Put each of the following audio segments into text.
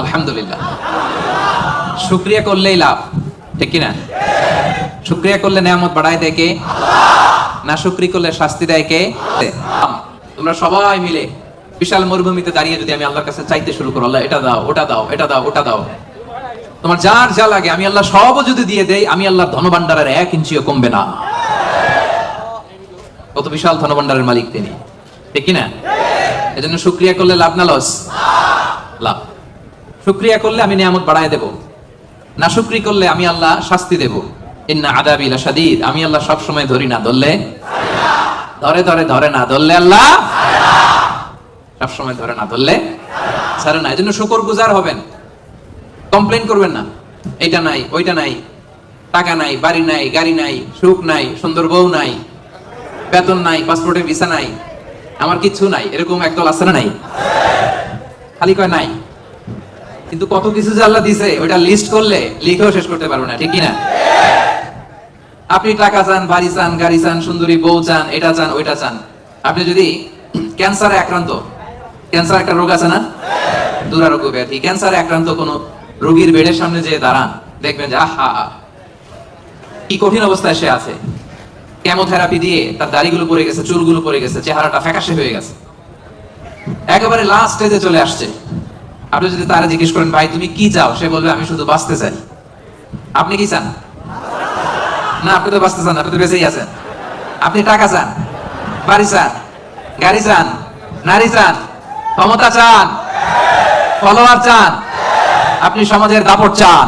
আলহামদুলিল্লাহ। শুক্রিয়া করলেই লাভ, ঠিক কিনা? শুক্রিয়া করলে নেয়ামত বাড়ায় দেয় কে? না শুক্রি করলে শাস্তি দেয় কে? তোমরা সবাই মিলে বিশাল মরুভূমিতে দাঁড়িয়ে যদি আমি আল্লাহর কাছে চাইতে শুরু করো, আল্লাহ, এটা দাও, ওটা দাও, এটা দাও, ওটা দাও। তোমার যার যা লাগে, আমি আল্লাহ সবও যদি দিয়ে দেই, আমি আল্লাহ ধনভাণ্ডারের এক ইঞ্চিও কমবে না। কত বিশাল ধনভাণ্ডারের মালিক তিনি, ঠিক কিনা? এজন্য শুক্রিয়া করলে লাভ না, লস? লাভ। শুক্রিয়া করলে আমি নিয়ামত বাড়ায় দেব। না শুক্রি করলে আমি আল্লাহ শাস্তি দেব। ইন্না আদাবি লাশাদীদ। আমি আল্লাহ সব সময় ধরি না, ধরলে? ধরে ধরে ধরে না, ধরলে আল্লাহ? সব সময় ধরে না, ধরলে? ছাড়ে না, এজন্য শুকর গুজার হবেন। কমপ্লেন করবেন না। এটা নাই, ওইটা নাই। টাকা নাই, বাড়ি নাই, গাড়ি নাই, সুখ নাই, সুন্দর বউ নাই, বেতন নাই, পাসপোর্টের ভিসা নাই, আমার কিচ্ছু নাই, এরকম একদল আছে না নাই? খালি কয় নাই? কিন্তু কত কিছু যে আল্লাহ দিছে, ওইটা লিস্ট করলে লিখেও শেষ করতে পারব না, ঠিক কিনা? আপনি টাকা চান, বাড়ি চান, গাড়ি চান, সুন্দরী বউ চান, এটা চান, ওইটা চান। আপনি যদি ক্যান্সারে আক্রান্ত ক্যান্সার একটা রোগ আছে না? দুরারোগ্য ব্যাধি। ক্যান্সারে আক্রান্ত কোনো রোগীর বেডের সামনে যে দাঁড়ান, দেখবেন যে, আহা, কি কঠিন অবস্থায় সে আছে। কেমোথেরাপি দিয়ে তার দাড়িগুলো পড়ে গেছে, চুলগুলো পড়ে গেছে, চেহারাটা ফ্যাকাশে হয়ে গেছে। একেবারে লাস্ট স্টেজে চলে আসছে। আপনি যদি তারা জিজ্ঞেস করেন, ভাই, তুমি কি চাও? সে বলবে, আমি শুধু বাঁচতে চাই। আপনি কি চান? না, আপনি তো বাঁচতে চান আপনি তো বেঁচেই আছেন। আপনি টাকা চান, বাড়ি চান, গাড়ি চান, নারী চান, ক্ষমতা চান ফলোয়ার চান, আপনি সমাজের দাপট চান।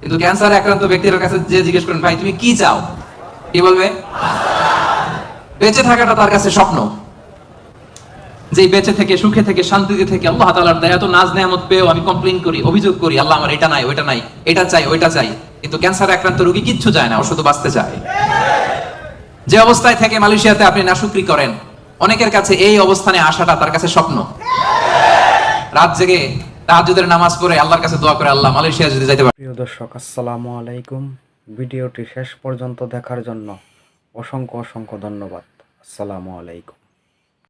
কিন্তু ক্যান্সার আক্রান্ত ব্যক্তির কাছে যে জিজ্ঞেস করেন, ভাই, তুমি কি চাও? কি বলবে? বেঁচে থাকাটা তার কাছে স্বপ্ন। যে বেঁচে থেকে, সুখে থেকে, শান্তিতে থেকে আল্লাহ তাআলার দয়া তো নাজ নেয়ামত পেয়েও আমি কমপ্লেইন করি, অভিযোগ করি, আল্লাহ আমার এটা নাই, ওইটা নাই, এটা চাই, ওইটা চাই। কিন্তু ক্যান্সার আক্রান্ত রোগী কিচ্ছু চায় না ও শুধু বাঁচতে চায়। যে অবস্থায় থেকে মালয়েশিয়াতে আপনি নাশুকরি করেন, অনেকের কাছে এই অবস্থানে আসাটা তার কাছে স্বপ্ন। রাত জেগে তাহাজ্জুদের নামাজ পড়ে আল্লাহর কাছে দোয়া করে আল্লাহ মালয়েশিয়া যদি যাইতে পারে। প্রিয় দর্শক, আসসালামু আলাইকুম। ভিডিওটি শেষ পর্যন্ত দেখার জন্য অসংখ্য অসংখ্য ধন্যবাদ। আসসালামু আলাইকুম।